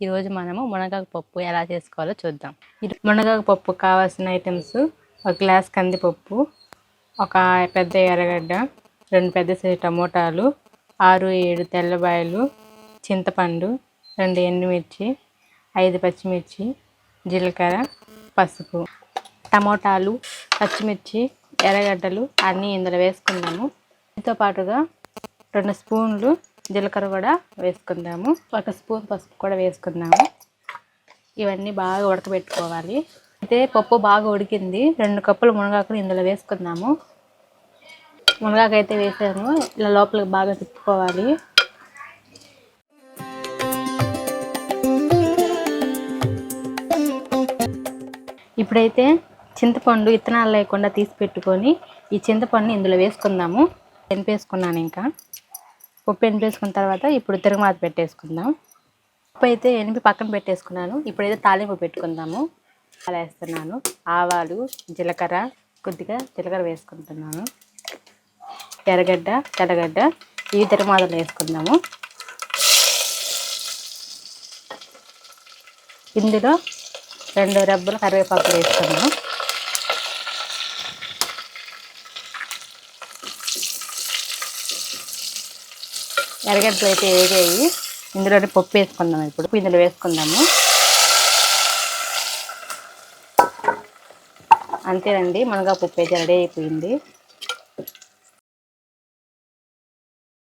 ఈరోజు మనము మునగాకు పప్పు ఎలా చేసుకోవాలో చూద్దాం. ఇది- మునగాకు పప్పు కావాల్సిన ఐటమ్స్ ఒక గ్లాస్ కందిపప్పు ఒక పెద్ద ఎర్రగడ్డ రెండు పెద్ద సైజు టమోటాలు ఆరు ఏడు తెల్లబాయలు చింతపండు రెండు ఎండుమిర్చి ఐదు పచ్చిమిర్చి జీలకర్ర పసుపు. టమోటాలు పచ్చిమిర్చి ఎర్రగడ్డలు అన్నీ ఇందులో వేసుకున్నాము దీంతో పాటుగా రెండు స్పూన్లు జీలకర్ర కూడా వేసుకుందాము. ఒక స్పూన్ పసుపు కూడా వేసుకుందాము. ఇవన్నీ బాగా ఉడకబెట్టుకోవాలి. అయితే పప్పు బాగా ఉడికింది. రెండు కప్పులు మునగాకులు ఇందులో వేసుకుందాము. మునగాకు అయితే వేసాము ఇలా లోపలికి బాగా తిప్పుకోవాలి. ఇప్పుడైతే చింతపండు ఇత్తనాలు లేకుండా తీసి పెట్టుకొని ఈ చింతపండు ఇందులో వేసుకుందాము. ఎనిపేసుకున్నాను ఇంకా. పప్పు ఎనిపేసుకున్న తర్వాత ఇప్పుడు తిరగమాత పెట్టేసుకుందాం. ఉప్పు అయితే ఎనిపి పక్కన పెట్టేసుకున్నాను. ఇప్పుడైతే తాలింపు పెట్టుకుందాము. అలా వేస్తున్నాను ఆవాలు జీలకర్ర కొద్దిగా జీలకర్ర వేసుకుంటున్నాను. ఎర్రగడ్డ తెల్లగడ్డ ఈ తిరగమాతలు వేసుకుందాము. ఇందులో రెండు రెబ్బలు కరివేపాకు వేసుకున్నాము ఎర్రగడ్డలు అయితే వేగాయి. ఇందులోనే పప్పు వేసుకుందాం ఇప్పుడు. ఇందులో వేసుకుందాము. అంతేనండి. మనగా పప్పు అయితే రెడీ అయిపోయింది.